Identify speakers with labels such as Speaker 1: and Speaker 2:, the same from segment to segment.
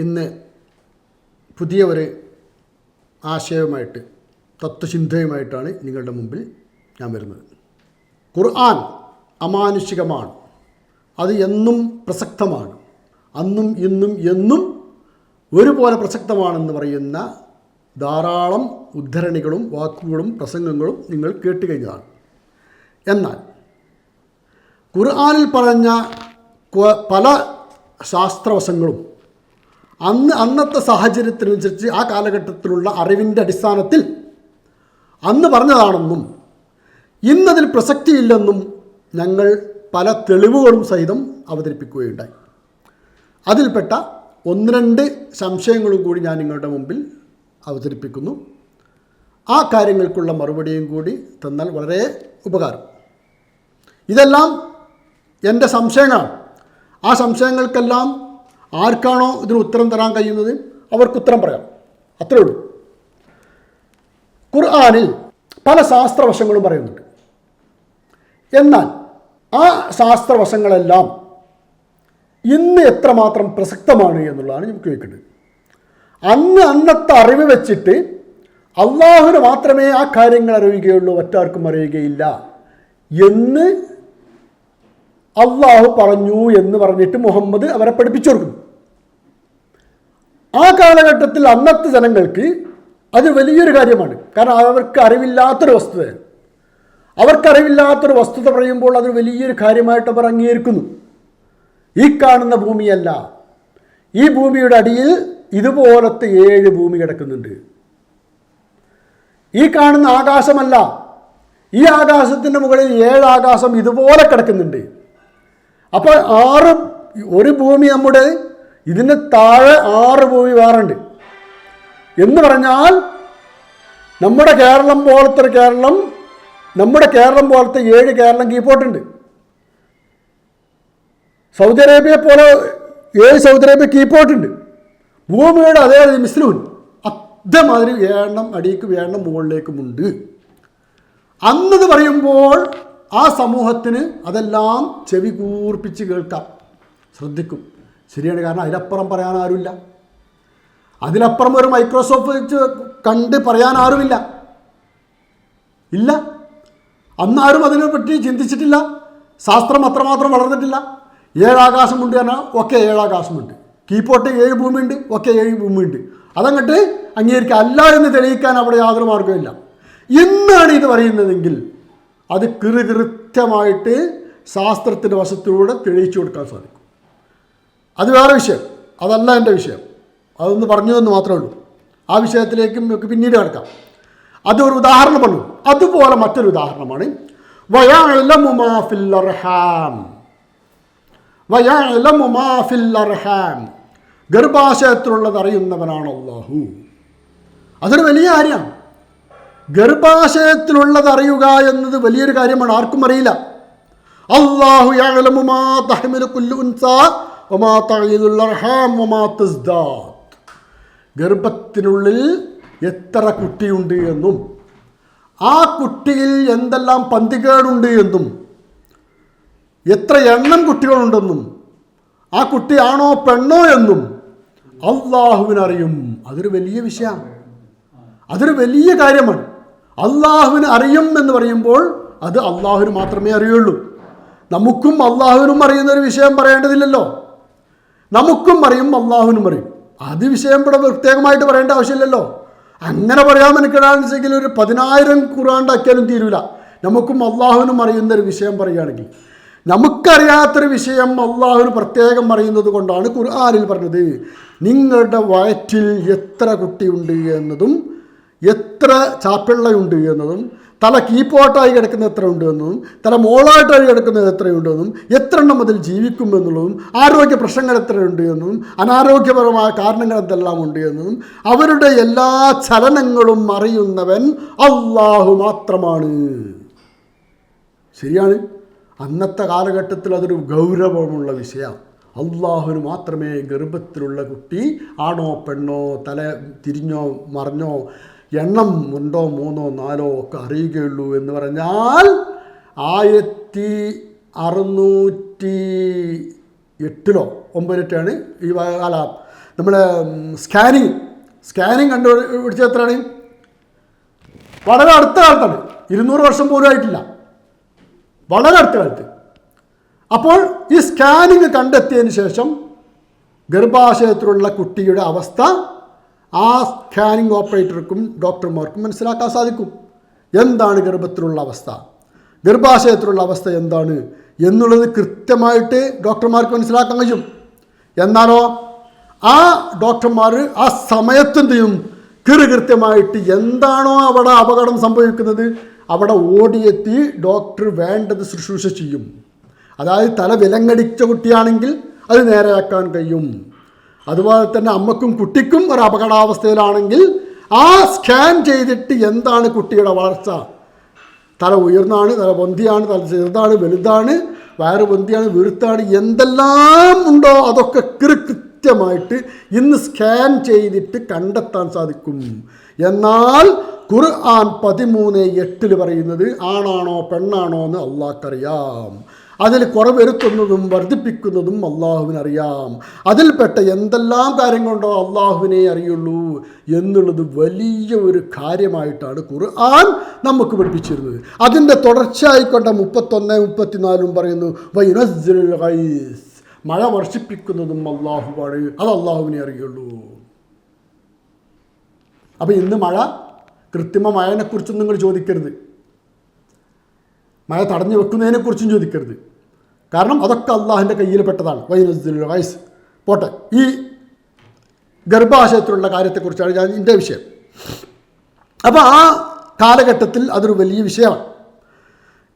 Speaker 1: ഇന്ന് പുതിയ ഒരു ആശയവുമായിട്ട് തത്വചിന്തയുമായിട്ടാണ് നിങ്ങളുടെ മുമ്പിൽ ഞാൻ വരുന്നത്. ഖുർആൻ അമാനുഷികമാണ്. അത് എന്നും പ്രസക്തമാണ്. അന്നും ഇന്നും എന്നും ഒരുപോലെ പ്രസക്തമാണെന്ന് പറയുന്ന ധാരാളം ഉദ്ധരണികളും വാക്കുകളും പ്രസംഗങ്ങളും നിങ്ങൾ കേട്ട് കഴിഞ്ഞതാണ്. എന്നാൽ ഖുർആാനിൽ പറഞ്ഞ പല ശാസ്ത്രവശങ്ങളും അന്ന് അന്നത്തെ സാഹചര്യത്തിനനുസരിച്ച് ആ കാലഘട്ടത്തിലുള്ള അറിവിന്റെ അടിസ്ഥാനത്തിൽ അന്ന് പറഞ്ഞതാണെന്നും ഇന്നതിൽ പ്രസക്തിയില്ലെന്നും ഞങ്ങൾ പല തെളിവുകളും സഹിതം അവതരിപ്പിക്കുകയുണ്ടായി. അതിൽപ്പെട്ട ഒന്ന് രണ്ട് സംശയങ്ങളും കൂടി ഞാൻ നിങ്ങളുടെ മുമ്പിൽ അവതരിപ്പിക്കുന്നു. ആ കാര്യങ്ങൾക്കുള്ള മറുപടിയും കൂടി തന്നാൽ വളരെ ഉപകാരം. ഇതെല്ലാം എന്റെ സംശയങ്ങളാണ്. ആ സംശയങ്ങൾക്കെല്ലാം ആർക്കാണോ ഇതിന് ഉത്തരം തരാൻ കഴിയുന്നത് അവർക്ക് ഉത്തരം പറയാം. അത്രേ ഉള്ളൂ. ഖുർആാനിൽ പല ശാസ്ത്രവശങ്ങളും പറയുന്നുണ്ട്. എന്നാൽ ആ ശാസ്ത്രവശങ്ങളെല്ലാം ഇന്ന് എത്രമാത്രം പ്രസക്തമാണ് എന്നുള്ളതാണ് നമുക്ക് ചോദിക്കേണ്ടത്. അന്ന് അന്നത്തെ അറിവ് വെച്ചിട്ട് അള്ളാഹുന് മാത്രമേ ആ കാര്യങ്ങൾ അറിയുകയുള്ളൂ മറ്റാർക്കും അറിയുകയില്ല എന്ന് അള്ളാഹു പറഞ്ഞു എന്ന് പറഞ്ഞിട്ട് മുഹമ്മദ് അവരെ പഠിപ്പിച്ചു കൊടുക്കുന്നു. ആ കാലഘട്ടത്തിൽ അന്നത്തെ ജനങ്ങൾക്ക് അത് വലിയൊരു കാര്യമാണ്. കാരണം അവർക്ക് അറിവില്ലാത്തൊരു വസ്തുതയാണ്. അവർക്കറിവില്ലാത്തൊരു വസ്തുത പറയുമ്പോൾ അത് വലിയൊരു കാര്യമായിട്ട് അവർ അംഗീകരിക്കുന്നു. ഈ കാണുന്ന ഭൂമിയല്ല. ഈ ഭൂമിയുടെ അടിയിൽ ഇതുപോലത്തെ ഏഴ് ഭൂമി കിടക്കുന്നുണ്ട്. ഈ കാണുന്ന ആകാശമല്ല. ഈ ആകാശത്തിന്റെ മുകളിൽ ഏഴ് ആകാശം ഇതുപോലെ കിടക്കുന്നുണ്ട്. അപ്പോൾ ആറ് ഒരു ഭൂമി നമ്മുടെ ഇതിന് താഴെ ആറ് ഭൂമി വേറുണ്ട് എന്ന് പറഞ്ഞാൽ നമ്മുടെ കേരളം പോലത്തെ ഒരു കേരളം നമ്മുടെ കേരളം പോലത്തെ ഏഴ് കേരളം കീപ്പോട്ടുണ്ട് സൗദി അറേബ്യയെ പോലെ ഏഴ് സൗദി അറേബ്യ കീപ്പോട്ടുണ്ട് ഭൂമിയുടെ അതേ മിസ്ലുണ്ട് അതേമാതിരി വേണം അടിക്കും വേണം മുകളിലേക്കുമുണ്ട് അന്നത് പറയുമ്പോൾ ആ സമൂഹത്തിന് അതെല്ലാം ചെവി കൂർപ്പിച്ച് കേൾക്കാം. ശ്രദ്ധിക്കും. ശരിയാണ് കാരണം അതിലപ്പുറം പറയാൻ ആരുമില്ല. അതിലപ്പുറം ഒരു മൈക്രോസോഫ്റ്റ് വെച്ച് കണ്ട് പറയാൻ ആരുമില്ല. ഇല്ല. അന്നാരും അതിനെപ്പറ്റി ചിന്തിച്ചിട്ടില്ല. ശാസ്ത്രം അത്രമാത്രം വളർന്നിട്ടില്ല. ഏഴാകാശമുണ്ട് പറഞ്ഞാൽ ഒക്കെ ഏഴാകാശമുണ്ട്. കീപ്പോട്ട് ഏഴ് ഭൂമിയുണ്ട് ഒക്കെ ഏഴ് ഭൂമിയുണ്ട്. അതങ്ങട്ട് അംഗീകരിക്കുക അല്ല എന്ന് തെളിയിക്കാൻ അവിടെ യാതൊരു മാർഗമില്ല എന്നാണ് ഇത് പറയുന്നതെങ്കിൽ അത് കൃത്യമായിട്ട് ശാസ്ത്രത്തിന്റെ വശത്തിലൂടെ തെളിയിച്ചു കൊടുക്കാൻ സാധിക്കും. അത് വേറെ വിഷയം. അതല്ല എന്റെ വിഷയം. അതൊന്ന് പറഞ്ഞു എന്ന് മാത്രമേ ഉള്ളൂ. ആ വിഷയത്തിലേക്കും നമുക്ക് പിന്നീട് കിടക്കാം. അതൊരു ഉദാഹരണം പറഞ്ഞു അതുപോലെ മറ്റൊരു ഉദാഹരണമാണ്. ഗർഭാശയത്തിലുള്ളത് അറിയുന്നവനാണ് അള്ളാഹു അതൊരു വലിയ കാര്യമാണ്. ഗർഭാശയത്തിലുള്ളത് അറിയുക എന്നത് വലിയൊരു കാര്യമാണ്. ആർക്കും അറിയില്ല. അള്ളാഹു അർഹാം ഗർഭത്തിനുള്ളിൽ എത്ര കുട്ടിയുണ്ട് എന്നും ആ കുട്ടിയിൽ എന്തെല്ലാം പന്തികേടുണ്ട് എന്നും എത്ര എണ്ണം കുട്ടികളുണ്ടെന്നും ആ കുട്ടി ആണോ പെണ്ണോ എന്നും അള്ളാഹുവിനറിയും അതൊരു വലിയ വിഷയമാണ് അതൊരു വലിയ കാര്യമാണ്. അള്ളാഹുവിന് അറിയും എന്ന് പറയുമ്പോൾ അത് അള്ളാഹുവിന് മാത്രമേ അറിയുള്ളൂ. നമുക്കും അള്ളാഹുവിനും അറിയുന്ന ഒരു വിഷയം പറയേണ്ടതില്ലല്ലോ. നമുക്കും അറിയും അള്ളാഹുവിനും അറിയും. അത് വിഷയം ഇവിടെ പ്രത്യേകമായിട്ട് പറയേണ്ട ആവശ്യമില്ലല്ലോ. അങ്ങനെ പറയാൻ എനിക്കിടാണെന്നുവെച്ചെങ്കിൽ ഒരു പതിനായിരം ഖുറാണ്ടാക്കിയാലും തീരൂല. നമുക്കും അള്ളാഹുവിനും അറിയുന്ന ഒരു വിഷയം പറയുകയാണെങ്കിൽ നമുക്കറിയാത്തൊരു വിഷയം അള്ളാഹുവിന് പ്രത്യേകം അറിയുന്നത് കൊണ്ടാണ് ഖുർആാനിൽ പറഞ്ഞത്. നിങ്ങളുടെ വയറ്റിൽ എത്ര കുട്ടിയുണ്ട് എന്നതും എത്ര ചാപ്പിള്ളയുണ്ട് എന്നതും തല കീപ്പോട്ടായി കിടക്കുന്ന എത്ര ഉണ്ടെന്നും തല മോളായിട്ടായി കിടക്കുന്നത് എത്രയുണ്ടെന്നും എത്ര എണ്ണം മുതൽ ജീവിക്കും എന്നുള്ളതും ആരോഗ്യ പ്രശ്നങ്ങൾ എത്രയുണ്ട് എന്നും അനാരോഗ്യപരമായ കാരണങ്ങൾ എന്തെല്ലാം ഉണ്ട് എന്നും അവരുടെ എല്ലാ ചലനങ്ങളും അറിയുന്നവൻ അള്ളാഹു മാത്രമാണ്. ശരിയാണ്. അന്നത്തെ കാലഘട്ടത്തിൽ അതൊരു ഗൗരവമുള്ള വിഷയമാണ് അള്ളാഹുവിന് മാത്രമേ ഗർഭത്തിലുള്ള കുട്ടി ആണോ പെണ്ണോ തല തിരിഞ്ഞോ മറിഞ്ഞോ എണ്ണം ഉണ്ടോ മൂന്നോ നാലോ ഒക്കെ അറിയുകയുള്ളൂ എന്ന് പറഞ്ഞാൽ ആയിരത്തി അറുന്നൂറ്റി എട്ടിലോ ഒമ്പതിനെട്ടാണ് ഈ കാല. നമ്മുടെ സ്കാനിങ് സ്കാനിങ് കണ്ടുപിടിച്ചത് എത്രയാണ്? വളരെ അടുത്ത കാലത്താണ്. ഇരുന്നൂറ് വർഷം പോലും ആയിട്ടില്ല. വളരെ അടുത്ത കാലത്ത്. അപ്പോൾ ഈ സ്കാനിങ് കണ്ടെത്തിയതിന് ശേഷം ഗർഭാശയത്തിലുള്ള കുട്ടിയുടെ അവസ്ഥ ആ സ്കാനിങ് ഓപ്പറേറ്റർക്കും ഡോക്ടർമാർക്കും മനസ്സിലാക്കാൻ സാധിക്കും. എന്താണ് ഗർഭത്തിലുള്ള അവസ്ഥ? ഗർഭാശയത്തിലുള്ള അവസ്ഥ എന്താണ് എന്നുള്ളത് കൃത്യമായിട്ട് ഡോക്ടർമാർക്ക് മനസ്സിലാക്കാൻ കഴിയും. എന്നാലോ ആ ഡോക്ടർമാർ ആ സമയത്തിന്റെയും കൃത്യമായിട്ട് എന്താണോ അവിടെ അപകടം സംഭവിക്കുന്നത് അവിടെ ഓടിയെത്തി ഡോക്ടർ വേണ്ടത് ശുശ്രൂഷ ചെയ്യും. അതായത് തല വിലങ്ങടിച്ച കുട്ടിയാണെങ്കിൽ അത് നേരെയാക്കാൻ കഴിയും. അതുപോലെ തന്നെ അമ്മക്കും കുട്ടിക്കും ഒരു അപകടാവസ്ഥയിലാണെങ്കിൽ ആ സ്കാൻ ചെയ്തിട്ട് എന്താണ് കുട്ടിയുടെ വളർച്ച? തല ഉയർന്നാണ് തല പൊന്തിയാണ് തല ചെറുതാണ് വലുതാണ് വയറ് പൊന്തിയാണ് വീർത്താണ് എന്തെല്ലാം ഉണ്ടോ അതൊക്കെ കൃത്യമായിട്ട് ഇന്ന് സ്കാൻ ചെയ്തിട്ട് കണ്ടെത്താൻ സാധിക്കും. എന്നാൽ ഖുർആൻ പതിമൂന്ന് എട്ടിൽ പറയുന്നത് ആണാണോ പെണ്ണാണോ എന്ന് അള്ളാഹ്ക്കറിയാം. അതിൽ കുറവരുത്തുന്നതും വർദ്ധിപ്പിക്കുന്നതും അള്ളാഹുവിനറിയാം. അതിൽപ്പെട്ട എന്തെല്ലാം കാര്യങ്ങളുണ്ടോ അള്ളാഹുവിനെ അറിയുള്ളൂ എന്നുള്ളത് വലിയ ഒരു കാര്യമായിട്ടാണ് ഖുർആൻ നമുക്ക് പഠിപ്പിച്ചിരുന്നത്. അതിന്റെ തുടർച്ചയായിക്കൊണ്ട മുപ്പത്തൊന്ന് മുപ്പത്തിനാലും പറയുന്നു മഴ വർഷിപ്പിക്കുന്നതും അള്ളാഹുവാണ് അത് അള്ളാഹുവിനെ അറിയുള്ളൂ. അപ്പോൾ ഇന്ന് മഴ കൃത്രിമ മഴനെക്കുറിച്ചും നിങ്ങൾ ചോദിക്കരുത്. മഴ തടഞ്ഞു വെക്കുന്നതിനെക്കുറിച്ചും ചോദിക്കരുത്. കാരണം അതൊക്കെ അള്ളാഹിന്റെ കയ്യിൽപ്പെട്ടതാണ്. വൈനസ്സുൽ ഗൈസ് പോട്ടെ. ഈ ഗർഭാശയത്തിലുള്ള കാര്യത്തെക്കുറിച്ചാണ് ഞാൻ എന്റെ വിഷയം. അപ്പോൾ ആ കാലഘട്ടത്തിൽ അതൊരു വലിയ വിഷയമാണ്.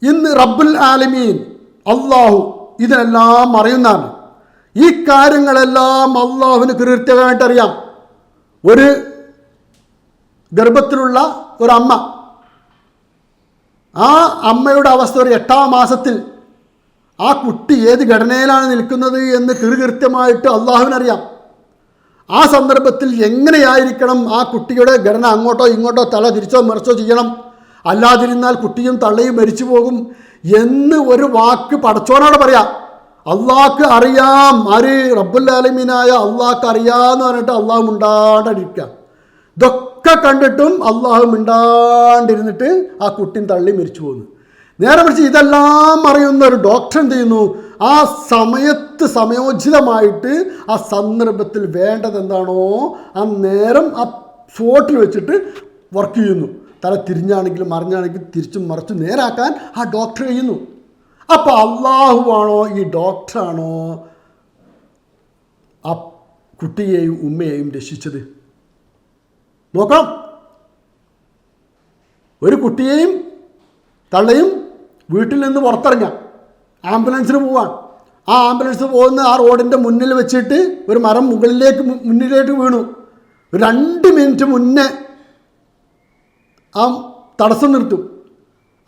Speaker 1: ഇന്ന് റബ്ബുൽ ആലമീൻ അള്ളാഹു ഇതിനെല്ലാം അറിയുന്നതാണ്. ഈ കാര്യങ്ങളെല്ലാം അള്ളാഹുവിന് കൃത്യമായിട്ട് അറിയാം. ഒരു ഗർഭത്തിലുള്ള ഒരമ്മ ആ അമ്മയുടെ അവസ്ഥ ഒരു എട്ടാം മാസത്തിൽ ആ കുട്ടി ഏത് ഘടനയിലാണ് നിൽക്കുന്നത് എന്ന് കൃത്യമായിട്ട് അള്ളാഹുവിനറിയാം. ആ സന്ദർഭത്തിൽ എങ്ങനെയായിരിക്കണം ആ കുട്ടിയുടെ ഘടന അങ്ങോട്ടോ ഇങ്ങോട്ടോ തല തിരിച്ചോ മറിച്ചോ ചെയ്യണം? അല്ലാതിരുന്നാൽ കുട്ടിയും തള്ളയും മരിച്ചു പോകും എന്ന് ഒരു വാക്ക് പടച്ചോനോട് പറയാം. അള്ളാഹ്ക്ക് അറിയാം ആര്? റബ്ബുല്ലാലിമീനായ അള്ളാഹ്ക്ക് അറിയാന്ന് പറഞ്ഞിട്ട് അള്ളാഹു മിണ്ടാണ്ടിരിക്കുക. ഇതൊക്കെ കണ്ടിട്ടും അള്ളാഹു മിണ്ടാണ്ടിരുന്നിട്ട് ആ കുട്ടിയും തള്ളി മരിച്ചു പോകുന്നു. നേരെ മറിച്ച് ഇതെല്ലാം അറിയുന്ന ഒരു ഡോക്ടർ എന്ത് ചെയ്യുന്നു? ആ സമയത്ത് സമയോചിതമായിട്ട് ആ സന്ദർഭത്തിൽ വേണ്ടത് എന്താണോ ആ നേരം ആ സ്പോട്ടിൽ വെച്ചിട്ട് വർക്ക് ചെയ്യുന്നു. തല തിരിഞ്ഞാണെങ്കിലും മറിഞ്ഞാണെങ്കിലും തിരിച്ചും മറിച്ചും നേരാക്കാൻ ആ ഡോക്ടർ ചെയ്യുന്നു. അപ്പോൾ അള്ളാഹുവാണോ ഈ ഡോക്ടറാണോ ആ കുട്ടിയെയും ഉമ്മയെയും രക്ഷിച്ചത്? നോക്കാം ഒരു കുട്ടിയെയും തള്ളയും വീട്ടിൽ നിന്ന് പുറത്തിറങ്ങാം. ആംബുലൻസിന് പോവാൻ ആ ആംബുലൻസ് പോകുന്ന ആ റോഡിന്റെ മുന്നിൽ വെച്ചിട്ട് ഒരു മരം മുകളിലേക്ക് മുന്നിലേക്ക് വീണു. രണ്ട് മിനിറ്റ് മുന്നേ ആ തടസ്സം നിർത്തും.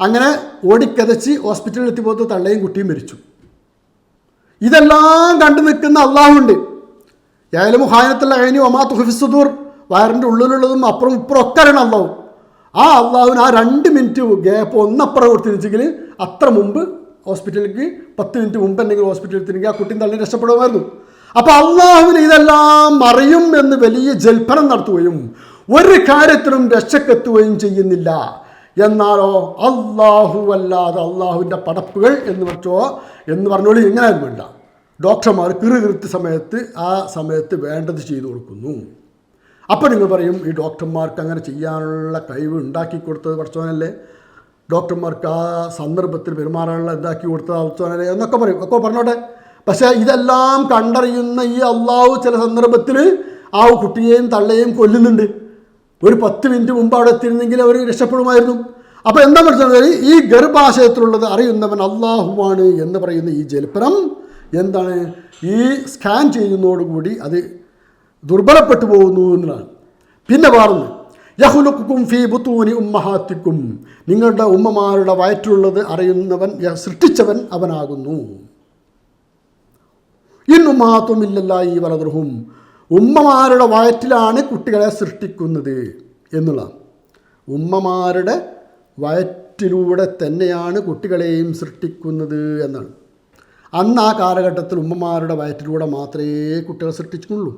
Speaker 1: അങ്ങനെ ഓടിക്കതച്ച് ഹോസ്പിറ്റലിൽ എത്തിപ്പോത്ത് തള്ളയും കുട്ടിയും മരിച്ചു. ഇതെല്ലാം കണ്ടു നിൽക്കുന്ന അള്ളാഹുണ്ട്. ഏതായാലും ഹായനത്തുള്ള കഴിഞ്ഞു ഒമാ തുഹിസുദൂർ വയറിന്റെ ഉള്ളിലുള്ളതും അപ്പുറം ഇപ്പുറം ഒക്കെ അറിയണം അള്ളാഹു. ആ അള്ളാഹുവിന് ആ രണ്ട് മിനിറ്റ് ഗ്യാപ്പ് ഒന്നപ്പുറം കൊടുത്തിരിച്ചെങ്കിൽ അത്ര മുമ്പ് ഹോസ്പിറ്റലിലേക്ക് പത്ത് മിനിറ്റ് മുമ്പ് എന്തെങ്കിലും ഹോസ്പിറ്റലിൽ എത്തിയെങ്കിൽ ആ കുട്ടിയും തള്ളി രക്ഷപ്പെടുമായിരുന്നു. അപ്പോൾ അള്ളാഹുവിന് ഇതെല്ലാം അറിയും എന്ന് വലിയ ജൽപ്പനം നടത്തുകയും ഒരു കാര്യത്തിലും രക്ഷക്കെത്തുകയും ചെയ്യുന്നില്ല. എന്നാലോ അള്ളാഹു അല്ലാതെ അള്ളാഹുവിന്റെ പടപ്പുകൾ എന്ന് വെച്ചോ എന്ന് പറഞ്ഞോളി ഇങ്ങനെ വേണ്ട ഡോക്ടർമാർ കൃത്യ സമയത്ത് ആ സമയത്ത് വേണ്ടത് ചെയ്തു കൊടുക്കുന്നു. അപ്പോൾ നിങ്ങൾ പറയും ഈ ഡോക്ടർമാർക്ക് അങ്ങനെ ചെയ്യാനുള്ള കഴിവ് ഉണ്ടാക്കി കൊടുത്തത് പഠിച്ചവനല്ലേ? ഡോക്ടർമാർക്ക് ആ സന്ദർഭത്തിൽ പെരുമാറാനുള്ള ഇതാക്കി കൊടുത്തത് പഠിച്ചവനല്ലേ? എന്നൊക്കെ പറയും. ഒക്കെ പറഞ്ഞോട്ടെ. പക്ഷേ ഇതെല്ലാം കണ്ടറിയുന്ന ഈ അള്ളാഹു ചില സന്ദർഭത്തിൽ ആ കുട്ടിയെയും തള്ളയെയും കൊല്ലുന്നുണ്ട്. ഒരു പത്ത് മിനിറ്റ് മുമ്പ് അവിടെ എത്തിയിരുന്നെങ്കിൽ അവർ രക്ഷപ്പെടുമായിരുന്നു. അപ്പോൾ എന്താ പറഞ്ഞാൽ ഈ ഗർഭാശയത്തിലുള്ളത് അറിയുന്നവൻ അള്ളാഹുവാണ് എന്ന് പറയുന്ന ഈ ജൽപ്പനം എന്താണ്? ഈ സ്കാൻ ചെയ്യുന്നതോടുകൂടി അത് ദുർബലപ്പെട്ടു പോകുന്നു എന്നതാണ് പിന്നെ പറയുന്നത് യഹുലുക്കും ഫീ ബുത്തൂനി ഉമ്മഹാത്തിക്കും. നിങ്ങളുടെ ഉമ്മമാരുടെ വയറ്റിലുള്ളത് അറിയുന്നവൻ സൃഷ്ടിച്ചവൻ അവനാകുന്നു. ഇന്നുമാത്തുമില്ലല്ല ഈ വലതുഹും ഉമ്മമാരുടെ വയറ്റിലാണ് കുട്ടികളെ സൃഷ്ടിക്കുന്നത് എന്നുള്ള ഉമ്മമാരുടെ വയറ്റിലൂടെ തന്നെയാണ് കുട്ടികളെയും സൃഷ്ടിക്കുന്നത് എന്നാണ്. അന്ന് ആ കാലഘട്ടത്തിൽ ഉമ്മമാരുടെ വയറ്റിലൂടെ മാത്രമേ കുട്ടികളെ സൃഷ്ടിച്ചുള്ളൂ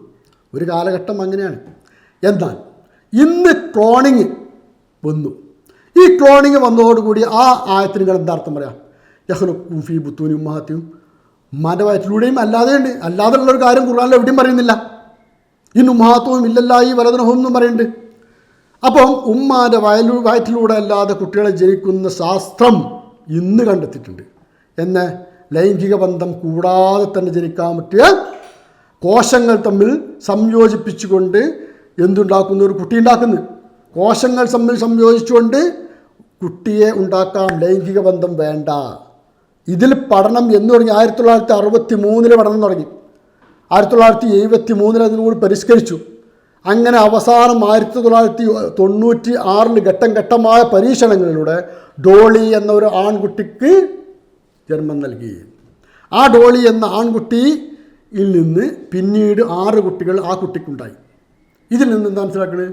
Speaker 1: ഒരു കാലഘട്ടം അങ്ങനെയാണ്. എന്നാൽ ഇന്ന് ക്ലോണിങ് വന്നു. ഈ ക്ലോണിങ് വന്നതോടുകൂടി ആ ആയത്തിന് എന്താർത്ഥം പറയാം? യഹ്ലുക്കും ഫി ബുത്തൂനും മഹത്യും ഉമ്മാന്റെ വയറ്റിലൂടെയും അല്ലാതെയുണ്ട്. അല്ലാതെ ഒരു കാര്യം ഖുർആാനിൽ എവിടെയും പറയുന്നില്ല. ഇന്ന് ഉമ്മാത്തവും ഇല്ലല്ലായി വലതനഹവും എന്നും പറയുന്നുണ്ട്. അപ്പം ഉമ്മാന്റെ വയലു വയറ്റിലൂടെ അല്ലാതെ കുട്ടികളെ ജനിക്കുന്ന ശാസ്ത്രം ഇന്ന് കണ്ടെത്തിയിട്ടുണ്ട്. എന്നെ ലൈംഗിക ബന്ധം കൂടാതെ തന്നെ ജനിക്കാൻ പറ്റിയ കോശങ്ങൾ തമ്മിൽ സംയോജിപ്പിച്ചുകൊണ്ട് എന്തുണ്ടാക്കുന്നു ഒരു കുട്ടി ഉണ്ടാക്കുന്നു കോശങ്ങൾ തമ്മിൽ സംയോജിച്ചുകൊണ്ട് കുട്ടിയെ ഉണ്ടാക്കാം ലൈംഗിക ബന്ധം വേണ്ട. ഇതിൽ പഠനം എന്ന് പറഞ്ഞ് ആയിരത്തി തൊള്ളായിരത്തി അറുപത്തി മൂന്നിൽ പഠനം തുടങ്ങി. ആയിരത്തി തൊള്ളായിരത്തി എഴുപത്തി മൂന്നിൽ അതിനുകൂടി പരിഷ്കരിച്ചു. അങ്ങനെ അവസാനം ആയിരത്തി തൊള്ളായിരത്തി തൊണ്ണൂറ്റി ആറിൽ ഘട്ടം ഘട്ടമായ പരീക്ഷണങ്ങളിലൂടെ ഡോളി എന്ന ഒരു ആൺകുട്ടിക്ക് ജന്മം നൽകി. ആ ഡോളി എന്ന ആൺകുട്ടിയിൽ നിന്ന് പിന്നീട് ആറ് കുട്ടികൾ ആ കുട്ടിക്കുണ്ടായി. ഇതിൽ നിന്ന് എന്താ മനസ്സിലാക്കുന്നത്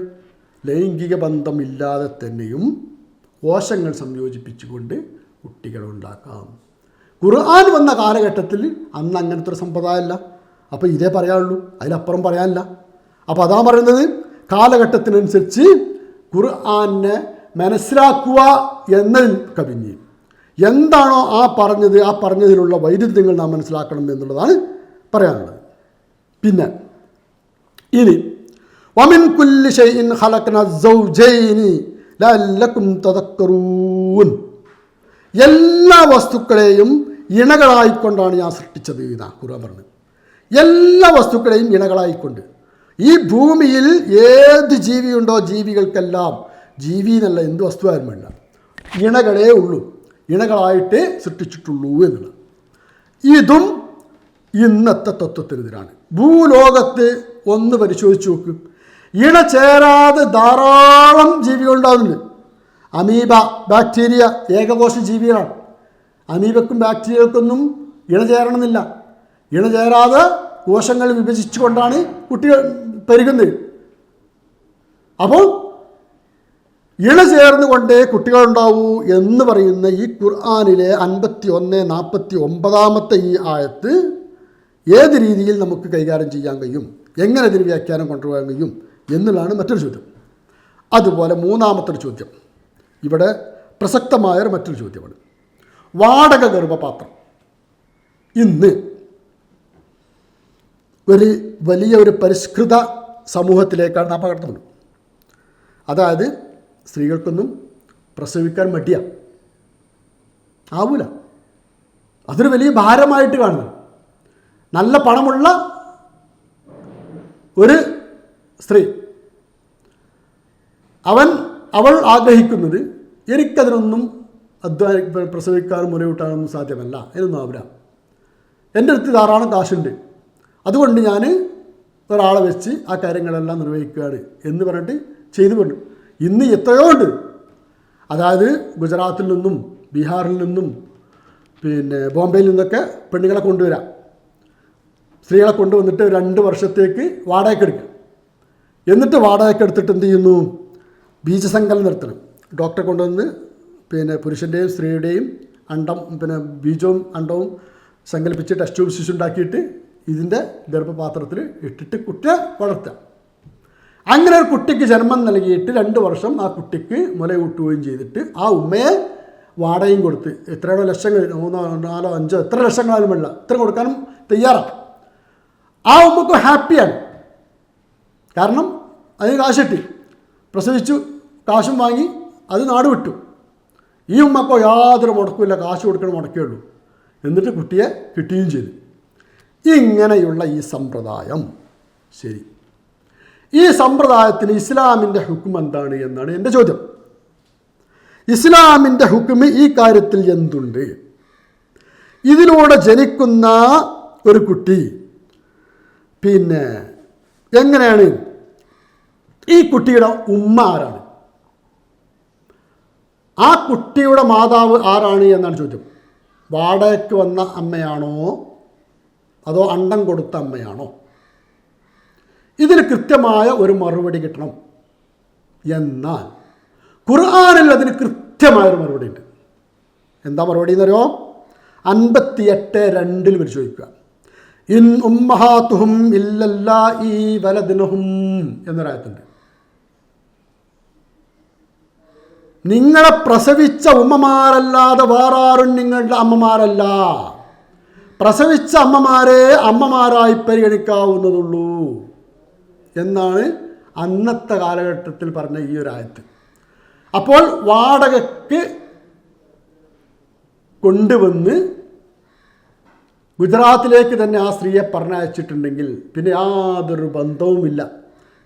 Speaker 1: ലൈംഗിക ബന്ധമില്ലാതെ തന്നെയും കോശങ്ങൾ സംയോജിപ്പിച്ചുകൊണ്ട് കുട്ടികൾ ഉണ്ടാക്കാം. ഖുർആൻ വന്ന കാലഘട്ടത്തിൽ അന്ന് അങ്ങനത്തെ ഒരു സമ്പ്രദായമല്ല അപ്പോൾ ഇതേ പറയാനുള്ളൂ. അതിലപ്പുറം പറയാനില്ല. അപ്പോൾ അതാ പറയുന്നത് കാലഘട്ടത്തിനനുസരിച്ച് ഖുർആനെ മനസ്സിലാക്കുക എന്നതിൽ കവിഞ്ഞ് എന്താണോ ആ പറഞ്ഞത് ആ പറഞ്ഞതിലുള്ള വൈരുദ്ധ്യങ്ങൾ നാം മനസ്സിലാക്കണം എന്നുള്ളതാണ് പറയാനുള്ളത് പിന്നെ ഇനി വമിൻ കുല്ലി ഷൈഇൻ ഖലഖന സൗജൈനി ലഅല്ലക്കും തദക്കറൂൻ എല്ലാ വസ്തുക്കളെയും ഇണകളായിക്കൊണ്ടാണ് ഞാൻ സൃഷ്ടിച്ചത് ഇതാ ഖുർആൻ പറഞ്ഞു. എല്ലാ വസ്തുക്കളെയും ഇണകളായിക്കൊണ്ട്. ഈ ഭൂമിയിൽ ഏത് ജീവിയുണ്ടോ ജീവികൾക്കെല്ലാം ജീവി എന്നല്ല എന്ത് വസ്തുവായാലും വേണ്ട. ഇണകളേ ഉള്ളൂ. ഇണകളായിട്ടേ സൃഷ്ടിച്ചിട്ടുള്ളൂ എന്നുള്ളത്. ഇതും ഇന്നത്തെ തത്വത്തിനെതിരാണ് ഭൂലോകത്ത് ഒന്ന് പരിശോധിച്ച് നോക്ക്. ഇണ ചേരാതെ ധാരാളം ജീവികളുണ്ടാകുന്നുണ്ട് അമീബ ബാക്ടീരിയ ഏകകോശ ജീവികളാണ്. അമീബക്കും ബാക്ടീരിയക്കൊന്നും ഇണ ചേരണമെന്നില്ല. ഇണ ചേരാതെ കോശങ്ങൾ വിഭജിച്ചുകൊണ്ടാണ് കുട്ടികൾ പെരുകുന്നത്. അപ്പോൾ ഇണ ചേർന്നുകൊണ്ടേ കുട്ടികളുണ്ടാവൂ എന്ന് പറയുന്ന ഈ ഖുർആാനിലെ അൻപത്തി ഒന്ന് നാൽപ്പത്തി ഒമ്പതാമത്തെ ഈ ആയത്ത് ഏത് രീതിയിൽ നമുക്ക് കൈകാര്യം ചെയ്യാൻ കഴിയും? എങ്ങനെ ഇതിന് വ്യാഖ്യാനം കൊണ്ടുപോകാൻ കഴിയും? എന്നുള്ളതാണ് മറ്റൊരു ചോദ്യം. അതുപോലെ മൂന്നാമത്തൊരു ചോദ്യം. ഇവിടെ പ്രസക്തമായ മറ്റൊരു ചോദ്യമാണ്. വാടക ഗർഭപാത്രം. ഇന്ന് ഒരു വലിയ ഒരു പരിഷ്കൃത സമൂഹത്തിലേക്കാണ് നാം പകർത്തുന്നത്. അതായത് സ്ത്രീകൾക്കൊന്നും പ്രസവിക്കാൻ മടിയ. ആവൂല. അതൊരു വലിയ ഭാരമായിട്ട് കാണുന്നു. നല്ല പണമുള്ള ഒരു സ്ത്രീ. അവൻ അവൾ ആഗ്രഹിക്കുന്നത് എനിക്കതിനൊന്നും അധ്വാനി പ്രസവിക്കാനും മുലയൂട്ടാനൊന്നും സാധ്യമല്ല എന്നൊന്നും ആവില്ല. എന്റെ അടുത്ത് ധാരാളം കാശുണ്ട്. അതുകൊണ്ട് ഞാൻ ഒരാളെ വെച്ച് ആ കാര്യങ്ങളെല്ലാം നിർവഹിക്കുകയാണ് എന്ന് പറഞ്ഞിട്ട് ചെയ്തു കൊണ്ടു. ഇന്ന് എത്രയോ ഉണ്ട്. അതായത് ഗുജറാത്തിൽ നിന്നും ബീഹാറിൽ നിന്നും പിന്നെ ബോംബെയിൽ നിന്നൊക്കെ പെണ്ണുങ്ങളെ കൊണ്ടുവരാം. സ്ത്രീകളെ കൊണ്ടുവന്നിട്ട് രണ്ട് വർഷത്തേക്ക് വാടകയ്ക്ക് എടുക്കും എന്നിട്ട് വാടകയ്ക്ക് എടുത്തിട്ട് എന്ത് ചെയ്യുന്നു? ബീജസങ്കലനം നടത്തണം. ഡോക്ടറെ കൊണ്ടുവന്ന് പിന്നെ പുരുഷന്റെയും സ്ത്രീയുടെയും അണ്ടം പിന്നെ ബീജവും അണ്ടവും സങ്കല്പിച്ച് ടെസ്റ്റ് ട്യൂബ് ശിശു ഉണ്ടാക്കിയിട്ട് ഇതിന്റെ ഗർഭപാത്രത്തിൽ ഇട്ടിട്ട് കുട്ടിയെ വളർത്താം അങ്ങനെ ഒരു കുട്ടിക്ക് ജന്മം നൽകിയിട്ട് രണ്ട് വർഷം ആ കുട്ടിക്ക് മുലയൂട്ടുകയും ചെയ്തിട്ട് ആ ഉമ്മയെ വാടകയും കൊടുത്ത് എത്രയോ ലക്ഷങ്ങൾ മൂന്നോ നാലോ അഞ്ചോ എത്ര ലക്ഷങ്ങളാലും വേണ്ട ഇത്ര കൊടുക്കാനും തയ്യാറാണ്. ആ ഉമ്മക്ക് ഹാപ്പിയാണ്. കാരണം അതിന് കാശ് കിട്ടി. പ്രസവിച്ചു കാശും വാങ്ങി അത് നാട് വിട്ടു. ഈ ഉമ്മക്കോ യാതൊരു മുടക്കുമില്ല കാശ് കൊടുക്കണ മുടക്കേയുള്ളൂ എന്നിട്ട് കുട്ടിയെ കിട്ടുകയും ചെയ്തു. ഇങ്ങനെയുള്ള ഈ സമ്പ്രദായം. ശരി. ഈ സമ്പ്രദായത്തിന് ഇസ്ലാമിന്റെ ഹുക്കും എന്താണ് എന്നാണ് എന്റെ ചോദ്യം. ഇസ്ലാമിന്റെ ഹുക്കുമ് ഈ കാര്യത്തിൽ എന്തുണ്ട്? ഇതിലൂടെ ജനിക്കുന്ന ഒരു കുട്ടി പിന്നെ എങ്ങനെയാണ്? ഈ കുട്ടിയുടെ ഉമ്മ ആരാണ്? ആ കുട്ടിയുടെ മാതാവ് ആരാണ് എന്നാണ് ചോദ്യം. വാടകയ്ക്ക് വന്ന അമ്മയാണോ? അതോ അണ്ടം കൊടുത്ത അമ്മയാണോ? ഇതിന് കൃത്യമായ ഒരു മറുപടി കിട്ടണം. എന്നാൽ ഖുർആാനിൽ അതിന് കൃത്യമായൊരു മറുപടി ഉണ്ട്. എന്താ മറുപടി എന്നറിയോ? അൻപത്തിയെട്ട് രണ്ടിൽ പരിശോധിക്കുക ഇൻ ഉമ്മഹാത്തുഹും ഇല്ലല്ല ഈ വലദിനഹും എന്നൊരായത്തുണ്ട്. നിങ്ങളെ പ്രസവിച്ച ഉമ്മമാരല്ലാതെ വേറാറും നിങ്ങളുടെ അമ്മമാരല്ല. പ്രസവിച്ച അമ്മമാരെ അമ്മമാരായി പരിഗണിക്കാവുന്നതുള്ളൂ എന്നാണ് അന്നത്തെ കാലഘട്ടത്തിൽ പറഞ്ഞ ഈ ഒരു ആയത്ത്. അപ്പോൾ വാടകയ്ക്ക് കൊണ്ടുവന്ന് ഗുജറാത്തിലേക്ക് തന്നെ ആ സ്ത്രീയെ പറഞ്ഞയച്ചിട്ടുണ്ടെങ്കിൽ പിന്നെ യാതൊരു ബന്ധവുമില്ല.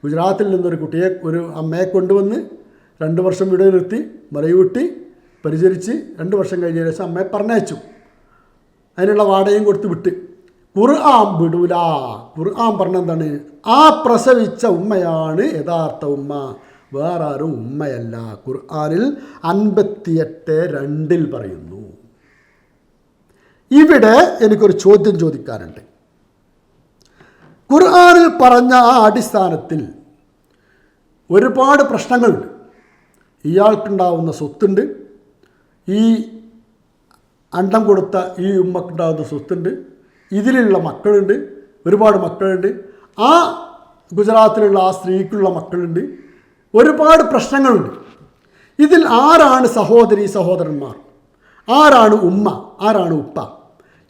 Speaker 1: ഗുജറാത്തിൽ നിന്നൊരു കുട്ടിയെ ഒരു അമ്മയെ കൊണ്ടുവന്ന് രണ്ട് വർഷം ഇവിടെ നിർത്തി മലയൂട്ടി പരിചരിച്ച് രണ്ട് വർഷം കഴിഞ്ഞ ശേഷം അമ്മയെ പറഞ്ഞയച്ചു. അതിനുള്ള വാടകയും കൊടുത്ത് വിട്ട്. ഖുർആൻ വിടൂല. ഖുർആൻ പറഞ്ഞെന്താണ് ആ പ്രസവിച്ച ഉമ്മയാണ് യഥാർത്ഥ ഉമ്മ. വേറാരും ഉമ്മയല്ല. ഖുർആനിൽ അൻപത്തിയെട്ട് രണ്ടിൽ പറയുന്നു. ഇവിടെ എനിക്കൊരു ചോദ്യം ചോദിക്കാനുണ്ട്. ഖുർആാനിൽ പറഞ്ഞ ആ അടിസ്ഥാനത്തിൽ ഒരുപാട് പ്രശ്നങ്ങളുണ്ട്. ഇയാൾക്കുണ്ടാവുന്ന സ്വത്തുണ്ട്. ഈ അണ്ടം കൊടുത്ത ഈ ഉമ്മക്കുണ്ടാകുന്ന സ്വത്തുണ്ട്. ഇതിലുള്ള മക്കളുണ്ട്. ഒരുപാട് മക്കളുണ്ട്. ആ ഗുജറാത്തിലുള്ള ആ സ്ത്രീക്കുള്ള മക്കളുണ്ട്. ഒരുപാട് പ്രശ്നങ്ങളുണ്ട്. ഇതിൽ ആരാണ് സഹോദരി സഹോദരന്മാർ? ആരാണ് ഉമ്മ? ആരാണ് ഉപ്പ?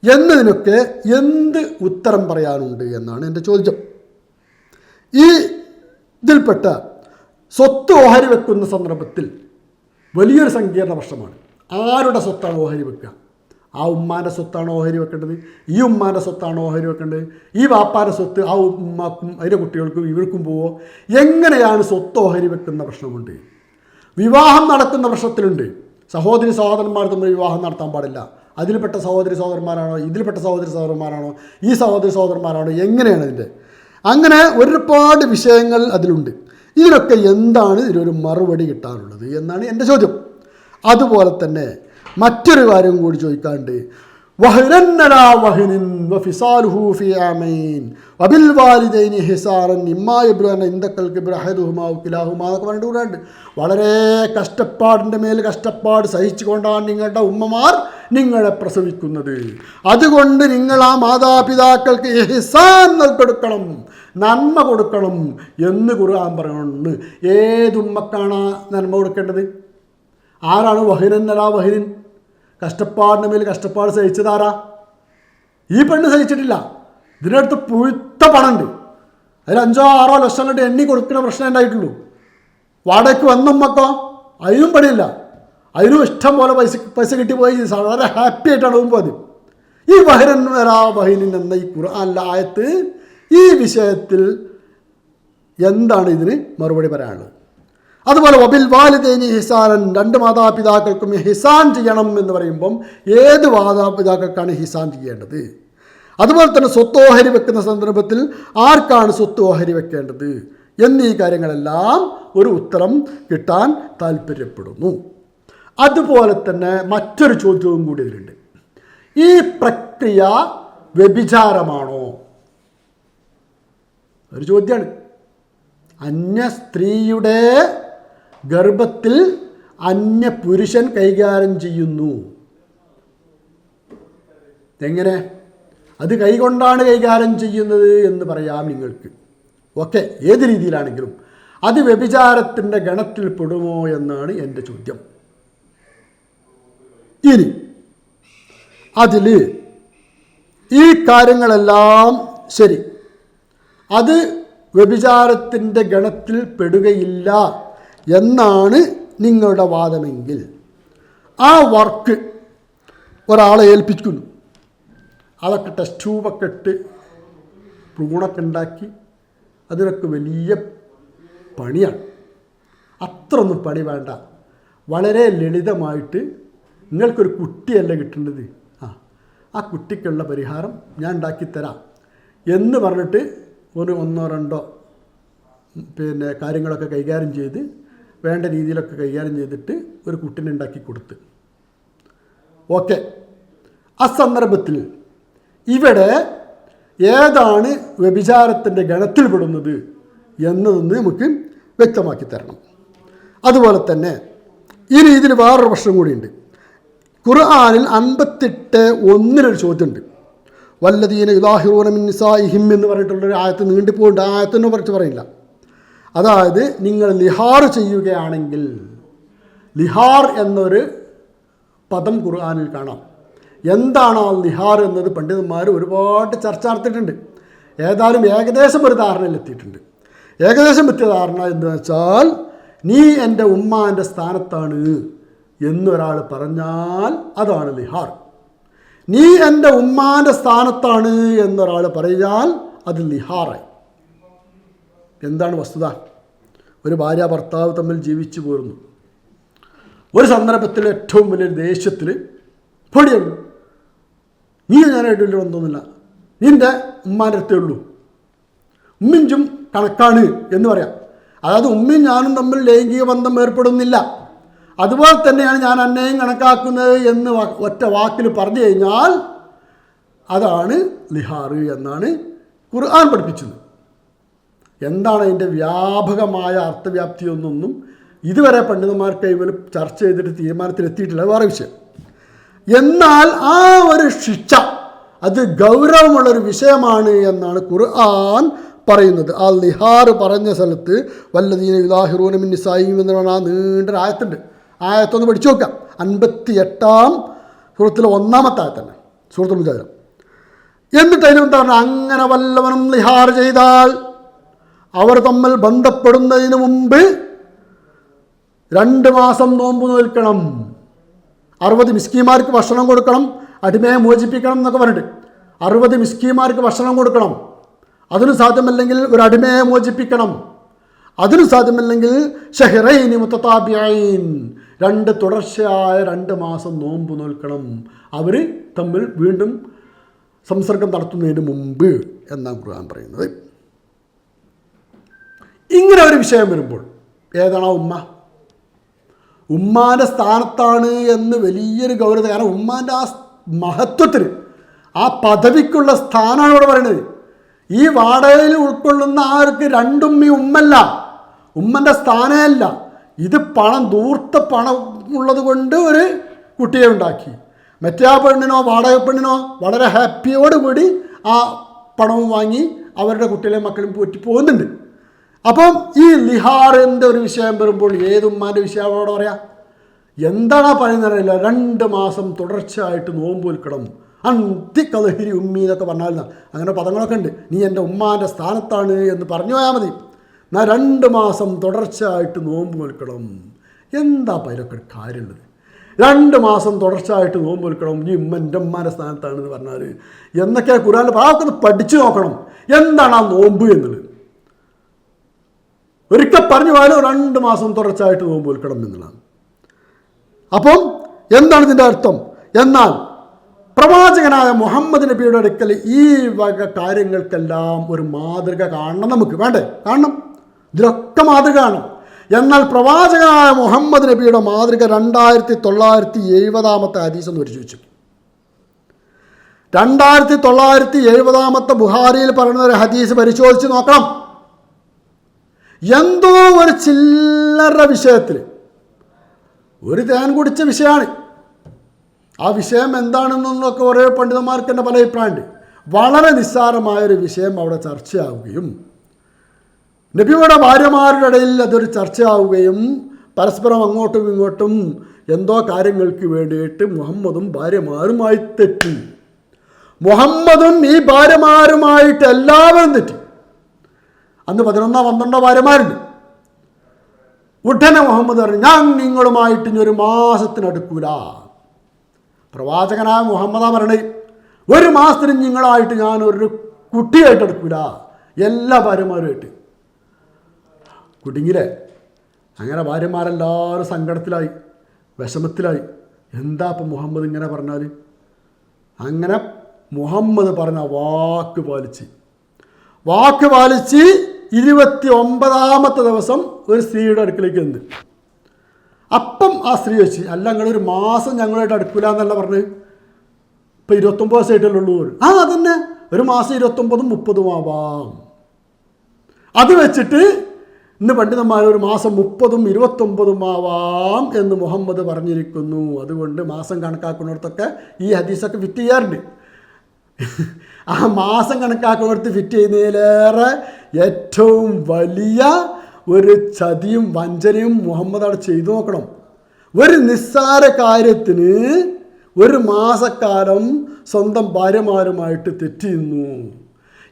Speaker 1: എന്നതിനൊക്കെ എന്ത് ഉത്തരം പറയാനുണ്ട് എന്നാണ് എന്റെ ചോദ്യം. ഈ ഇതിൽപ്പെട്ട സ്വത്ത് ഓഹരി വെക്കുന്ന സന്ദർഭത്തിൽ വലിയൊരു സങ്കീർണ പ്രശ്നമാണ്. ആരുടെ സ്വത്താണ് ഓഹരി വെക്കുക? ആ ഉമ്മാന്റെ സ്വത്താണ് ഓഹരി വെക്കേണ്ടത്? ഈ ഉമ്മാന്റെ സ്വത്താണ് ഓഹരി വെക്കേണ്ടത്? ഈ വാപ്പാന്റെ സ്വത്ത് ആ ഉമ്മാക്കും അതിന്റെ കുട്ടികൾക്കും ഇവർക്കും പോവോ? എങ്ങനെയാണ് സ്വത്ത് ഓഹരി വെക്കുന്ന പ്രശ്നമുണ്ട്? വിവാഹം നടക്കുന്ന പ്രശ്നത്തിലുണ്ട്. സഹോദരി സഹോദരന്മാർ തമ്മിൽ വിവാഹം നടത്താൻ പാടില്ല. അതിൽപ്പെട്ട സഹോദരി സഹോദരന്മാരാണോ? ഇതിൽപ്പെട്ട സഹോദരി സഹോദരന്മാരാണോ? ഈ സഹോദരി സഹോദരന്മാരാണോ? എങ്ങനെയാണ് ഇതിന്റെ? അങ്ങനെ ഒരുപാട് വിഷയങ്ങൾ അതിലുണ്ട്. ഇതിനൊക്കെ എന്താണ് ഇതിനൊരു മറുപടി കിട്ടാനുള്ളത് എന്നാണ് എന്റെ ചോദ്യം. അതുപോലെ തന്നെ മറ്റൊരു കാര്യം കൂടി ചോദിക്കാണ്ട് വളരെ കഷ്ടപ്പാടിന്റെ മേൽ കഷ്ടപ്പാട് സഹിച്ചുകൊണ്ടാണ് നിങ്ങളുടെ ഉമ്മമാർ നിങ്ങളെ പ്രസവിക്കുന്നത്. അതുകൊണ്ട് നിങ്ങൾ ആ മാതാപിതാക്കൾക്ക് ഇഹ്സാൻ കൊടുക്കണം നന്മ കൊടുക്കണം എന്ന് ഖുർആൻ പറയുന്നുണ്ട്. ഏതുമ്മക്കാണ് നന്മ കൊടുക്കേണ്ടത്? ആരാണ് വഹിനന്നലാ വഹിനൻ? കഷ്ടപ്പാടിന് മേൽ കഷ്ടപ്പാട് സഹിച്ചതാരാ? ഈ പെണ്ണ് സഹിച്ചിട്ടില്ല. ഇതിനടുത്ത് പുഴുത്ത പണമുണ്ട്. അതിൽ അഞ്ചോ ആറോ ലക്ഷം കണ്ട് എണ്ണി കൊടുക്കുന്ന പ്രശ്നം ഉണ്ടായിട്ടുള്ളൂ. വാടകയ്ക്ക് വന്നുമ്മക്കോ അതിനും പണിയില്ല. അതിനും ഇഷ്ടം പോലെ പൈസ പൈസ കിട്ടിപ്പോയി. വളരെ ഹാപ്പി ആയിട്ടാണ് പോകുമ്പോൾ ഈ ബഹിരൻ വരാ ബഹിനിൻ എന്ന ഈ ഖുർആനിലെ ആയത്ത് ഈ വിഷയത്തിൽ എന്താണ് ഇതിന് മറുപടി പറയാനുള്ളത്? അതുപോലെ ഒബിൽ വാലിദേനി ഹിസാനൻ രണ്ട് മാതാപിതാക്കൾക്കും ഹിസാൻ ചെയ്യണം എന്ന് പറയുമ്പം ഏത് മാതാപിതാക്കൾക്കാണ് ഹിസാൻ ചെയ്യേണ്ടത്? അതുപോലെ തന്നെ സ്വത്ത് ഓഹരി വെക്കുന്ന സന്ദർഭത്തിൽ ആർക്കാണ് സ്വത്ത് ഓഹരി വെക്കേണ്ടത്? എന്നീ കാര്യങ്ങളെല്ലാം ഒരു ഉത്തരം കിട്ടാൻ താല്പര്യപ്പെടുന്നു അതുപോലെ തന്നെ മറ്റൊരു ചോദ്യവും കൂടി ഇതിലുണ്ട് ഈ പ്രക്രിയ വ്യഭിചാരമാണോ? ഒരു ചോദ്യമാണ്. അന്യ സ്ത്രീയുടെ ഗർഭത്തിൽ അന്യ പുരുഷൻ കൈകാര്യം ചെയ്യുന്നു. എങ്ങനെ അത് കൈകൊണ്ടാണ് കൈകാര്യം ചെയ്യുന്നത് എന്ന് പറയാം നിങ്ങൾക്ക്. ഓക്കെ ഏത് രീതിയിലാണെങ്കിലും അത് വ്യഭിചാരത്തിന്റെ ഗണത്തിൽ പെടുമോ എന്നാണ് എന്റെ ചോദ്യം. ഇനി അതിൽ ഈ കാര്യങ്ങളെല്ലാം ശരി. അത് വ്യഭിചാരത്തിന്റെ ഗണത്തിൽ പെടുകയില്ല. എന്നാണ് നിങ്ങളുടെ വാദമെങ്കിൽ. ആ വർക്ക് ഒരാളെ ഏൽപ്പിക്കുന്നു. അതൊക്കെ ടെസ്റ്റ് ട്യൂബൊക്കെ ഇട്ട് പ്രൂണൊക്കെ ഉണ്ടാക്കി. അതിനൊക്കെ വലിയ പണിയാണ്. അത്രയൊന്നും പണി വേണ്ട. വളരെ ലളിതമായിട്ട് നിങ്ങൾക്കൊരു കുട്ടിയല്ല കിട്ടേണ്ടത്? ആ ആ കുട്ടിക്കുള്ള പരിഹാരം ഞാൻ ഉണ്ടാക്കിത്തരാം എന്ന് പറഞ്ഞിട്ട് ഒരു ഒന്നോ രണ്ടോ പിന്നെ കാര്യങ്ങളൊക്കെ കൈകാര്യം ചെയ്ത് വേണ്ട രീതിയിലൊക്കെ കൈകാര്യം ചെയ്തിട്ട് ഒരു കുട്ടിനെ ഉണ്ടാക്കി കൊടുത്ത്. ഓക്കെ. ആ സന്ദർഭത്തിൽ ഇവിടെ ഏതാണ് വ്യഭിചാരത്തിന്റെ ഗണത്തിൽപ്പെടുന്നത് എന്നതൊന്ന് നമുക്ക് വ്യക്തമാക്കി തരണം. അതുപോലെ തന്നെ ഈ രീതിയിൽ വേറൊരു പ്രശ്നം കൂടിയുണ്ട്. ഖുർആാനിൽ അൻപത്തെട്ട് ഒന്നിനൊരു ചോദ്യമുണ്ട്. വല്ലതീന യുലാഹിറൂന മിൻ നിസായിഹിം എന്ന് പറഞ്ഞിട്ടുള്ളൊരു ആയത്ത് നീണ്ടിപ്പോയിട്ട് ആ ആയത്തിനെ കുറിച്ച് പറയില്ല. അതായത് നിങ്ങൾ ലിഹാർ ചെയ്യുകയാണെങ്കിൽ ലിഹാർ എന്നൊരു പദം ഖുർആാനിൽ കാണാം. എന്താണ് ആ ലിഹാർ എന്നത്? പണ്ഡിതന്മാർ ഒരുപാട് ചർച്ച നടത്തിയിട്ടുണ്ട്. ഏതായാലും ഏകദേശം ഒരു ധാരണയിലെത്തിയിട്ടുണ്ട് ഏകദേശം എത്തിയ ധാരണ എന്ന് വെച്ചാൽ നീ എന്റെ ഉമ്മാന്റെ സ്ഥാനത്താണ് എന്നൊരാൾ പറഞ്ഞാൽ അതാണ് ലിഹാർ. നീ എന്റെ ഉമ്മാന്റെ സ്ഥാനത്താണ് എന്നൊരാൾ പറഞ്ഞാൽ അത് ലിഹാറായി. എന്താണ് വസ്തുത? ഒരു ഭാര്യ ഭർത്താവ് തമ്മിൽ ജീവിച്ചു പോരുന്നു. ഒരു സന്ദർഭത്തിൽ ഏറ്റവും വലിയ ദേഷ്യത്തിൽ പൊടിയുള്ളൂ നീ ഞാനായിട്ട് വലിയ ബന്ധമൊന്നുമില്ല. നിന്റെ ഉമ്മാന്റെ അടുത്തേ ഉള്ളൂ. ഉമ്മിഞ്ചും കണക്കാണ് എന്ന് പറയാം. അതായത് ഉമ്മയും ഞാനും തമ്മിൽ ലൈംഗിക ബന്ധം ഏർപ്പെടുന്നില്ല. അതുപോലെ തന്നെയാണ് ഞാൻ അന്നയും കണക്കാക്കുന്നത് എന്ന് ഒറ്റ വാക്കിൽ പറഞ്ഞു കഴിഞ്ഞാൽ അതാണ് ലിഹാർ എന്നാണ് ഖുർആൻ പഠിപ്പിച്ചത്. എന്താണ് അതിന്റെ വ്യാപകമായ അർത്ഥവ്യാപ്തിയൊന്നൊന്നും ഇതുവരെ പണ്ഡിതന്മാർക്ക് ഇവർ ചർച്ച ചെയ്തിട്ട് തീരുമാനത്തിലെത്തിയിട്ടില്ല. വേറെ വിഷയം. എന്നാൽ ആ ഒരു ശിക്ഷ അത് ഗൗരവമുള്ളൊരു വിഷയമാണ് എന്നാണ് ഖുർആൻ പറയുന്നത്. ആ ലിഹാർ പറഞ്ഞ സ്ഥലത്ത് വല്ലതീന യുലാഹിറൂന മിൻ നിസായിം എന്ന് പറയുന്ന ആ നീണ്ട ആയത്തുണ്ട്. ആയത്തൊന്ന് പഠിച്ചു നോക്കാം. അൻപത്തി എട്ടാം സുഹൃത്തിലെ ഒന്നാമത്തെ ആയത്തന്നെ സുഹൃത്തുൽ മുജാഹിദ്. എന്നിട്ട് അതിനെന്താ പറഞ്ഞാൽ അങ്ങനെ വല്ലവനും ലിഹാർ ചെയ്താൽ അവർ തമ്മിൽ ബന്ധപ്പെടുന്നതിന് മുമ്പ് രണ്ട് മാസം നോമ്പ് നോൽക്കണം. അറുപത് മിസ്കിമാർക്ക് ഭക്ഷണം കൊടുക്കണം. അടിമയെ മോചിപ്പിക്കണം എന്നൊക്കെ പറഞ്ഞിട്ട് അറുപത് മിസ്കിമാർക്ക് ഭക്ഷണം കൊടുക്കണം. അതിന് സാധ്യമല്ലെങ്കിൽ ഒരു അടിമയെ മോചിപ്പിക്കണം. അതിന് സാധ്യമല്ലെങ്കിൽ ഷെഹ്റൈനി മുത്തത്താബിയൈൻ രണ്ട് തുടർച്ചയായ രണ്ട് മാസം നോമ്പ് നോൽക്കണം. അവർ തമ്മിൽ വീണ്ടും സംസർഗം നടത്തുന്നതിന് മുമ്പ് എന്നാണ് ഖുർആൻ പറയുന്നത്. ഇങ്ങനെ ഒരു വിഷയം വരുമ്പോൾ ഏതാണ് ഉമ്മ? ഉമ്മാന്റെ സ്ഥാനത്താണ് എന്ന് വലിയൊരു ഗൗരവത കാരണം ഉമ്മാന്റെ ആ മഹത്വത്തിന് ആ പദവിക്കുള്ള സ്ഥാനമാണ് ഇവിടെ പറയുന്നത്. ഈ വാടകയിൽ ഉൾക്കൊള്ളുന്ന ആർക്ക് രണ്ടുമ്മി ഉമ്മല്ല. ഉമ്മന്റെ സ്ഥാനമല്ല. ഇത് പണം ദൂർത്ത പണം ഉള്ളത് കൊണ്ട് ഒരു കുട്ടിയെ ഉണ്ടാക്കി. മറ്റേ ആ പെണ്ണിനോ വാടക പെണ്ണിനോ വളരെ ഹാപ്പിയോടുകൂടി ആ പണവും വാങ്ങി അവരുടെ കുട്ടികളെയും മക്കളും പോറ്റി പോകുന്നുണ്ട്. അപ്പം ഈ ലിഹാറിന്റെ ഒരു വിഷയം വരുമ്പോൾ ഏത് വിഷയം അവിടെ പറയാം? എന്താണ് പറയുന്നറിയില്ല രണ്ട് മാസം തുടർച്ചയായിട്ട് നോമ്പ് വിൽക്കണം അന്തിക്കലഹിരി ഉമ്മി എന്നൊക്കെ പറഞ്ഞാൽ അങ്ങനെ പദങ്ങളൊക്കെ ഉണ്ട്. നീ എന്റെ ഉമ്മാന്റെ സ്ഥാനത്താണ് എന്ന് പറഞ്ഞു പോയാൽ മതി. എന്നാൽ രണ്ട് മാസം തുടർച്ചയായിട്ട് നോമ്പ് വിൽക്കണം എന്താ പൈലൊക്കെ കാര്യമുള്ളത്? രണ്ട് മാസം തുടർച്ചയായിട്ട് നോമ്പ് നിൽക്കണം നീ ഉമ്മ എന്റെ ഉമ്മാന്റെ സ്ഥാനത്താണെന്ന് പറഞ്ഞാൽ എന്നൊക്കെ ഖുറാൻ ഭാഗത്ത് പഠിച്ചു നോക്കണം. എന്താണ് ആ നോമ്പ് എന്നുള്ളത്? ഒരിക്കൽ പറഞ്ഞു പോയാലും രണ്ട് മാസം തുടർച്ചയായിട്ട് നോമ്പ് വിൽക്കണം എന്നുള്ളതാണ് അപ്പം എന്താണ് ഇതിന്റെ അർത്ഥം? എന്നാൽ പ്രവാചകനായ മുഹമ്മദ് നബിയുടെ അടുക്കൽ ഈ വക കാര്യങ്ങൾക്കെല്ലാം ഒരു മാതൃക കാണണം നമുക്ക്. വേണ്ടേ? കാണണം. ഇതിലൊക്കെ മാതൃക കാണണം. എന്നാൽ പ്രവാചകനായ മുഹമ്മദ് നബിയുടെ മാതൃക രണ്ടായിരത്തി തൊള്ളായിരത്തി എഴുപതാമത്തെ ഹദീസ് എന്ന് പരിശോധിച്ചു രണ്ടായിരത്തി തൊള്ളായിരത്തി എഴുപതാമത്തെ ബുഹാരിയിൽ പറയുന്ന ഒരു ഹദീസ് പരിശോധിച്ച് നോക്കണം. എന്തോ ഒരു ചില്ലറ വിഷയത്തിൽ. ഒരു തേൻ കുടിച്ച വിഷയമാണ്. ആ വിഷയം എന്താണെന്നൊക്കെ ഓരോ പണ്ഡിതന്മാർക്ക് തന്നെ പല അഭിപ്രായമുണ്ട്. വളരെ നിസ്സാരമായൊരു വിഷയം അവിടെ ചർച്ചയാവുകയും നബിയുടെ ഭാര്യമാരുടെ ഇടയിൽ അതൊരു ചർച്ചയാവുകയും പരസ്പരം അങ്ങോട്ടും ഇങ്ങോട്ടും എന്തോ കാര്യങ്ങൾക്ക് വേണ്ടിയിട്ട് മുഹമ്മദും ഭാര്യമാരുമായി തെറ്റി. മുഹമ്മദും ഈ ഭാര്യമാരുമായിട്ട് എല്ലാവരും തെറ്റി. അന്ന് പതിനൊന്നോ പന്ത്രണ്ടോ ഭാര്യമാരുണ്ട് ഉടനെ മുഹമ്മദ് പറഞ്ഞു ഞാൻ നിങ്ങളുമായിട്ട് ഇനി ഒരു മാസത്തിനടുക്കൂല പ്രവാചകനായ മുഹമ്മദ പറഞ്ഞേ ഒരു മാസത്തിന് നിങ്ങളായിട്ട് ഞാൻ ഒരു കുട്ടിയായിട്ട് എടുക്കൂല എല്ലാ ഭാര്യമാരുമായിട്ട്. കുടുങ്ങിലെ അങ്ങനെ ഭാര്യമാരെല്ലാവരും സങ്കടത്തിലായി വിഷമത്തിലായി. എന്താ ഇപ്പം മുഹമ്മദ് ഇങ്ങനെ പറഞ്ഞാൽ അങ്ങനെ മുഹമ്മദ് പറഞ്ഞ വാക്ക് പാലിച്ച് വാക്ക് പാലിച്ച് ഇരുപത്തി ഒമ്പതാമത്തെ ദിവസം ഒരു സ്ത്രീയുടെ അടുക്കിലേക്ക് എന്ത് അപ്പം ആ സ്ത്രീ വെച്ച് അല്ല ഞങ്ങളൊരു മാസം ഞങ്ങളായിട്ട് അടുക്കില്ല എന്നല്ല പറഞ്ഞ് ഇപ്പം ഇരുപത്തൊമ്പത് ഉള്ളൂ. ആ അതന്നെ. ഒരു മാസം ഇരുപത്തൊമ്പതും മുപ്പതും ആവാം. അത് വെച്ചിട്ട് ഇന്ന് പണ്ഡിതന്മാർ ഒരു മാസം മുപ്പതും ഇരുപത്തൊമ്പതും ആവാം എന്ന് മുഹമ്മദ് പറഞ്ഞിരിക്കുന്നു. അതുകൊണ്ട് മാസം കണക്കാക്കുന്നിടത്തൊക്കെ ഈ ഹദീസൊക്കെ ഫിറ്റ് ചെയ്യാറുണ്ട്. ആ മാസം കണക്കാക്കുന്നിടത്ത് ഫിറ്റ് ചെയ്യുന്നതിലേറെ ഏറ്റവും വലിയ ഒരു ചതിയും വഞ്ചനയും മുഹമ്മദ് അവിടെ ചെയ്തു നോക്കണം. ഒരു നിസ്സാര കാര്യത്തിന് ഒരു മാസക്കാലം സ്വന്തം ഭാര്യമാരുമായിട്ട് തെറ്റിയുന്നു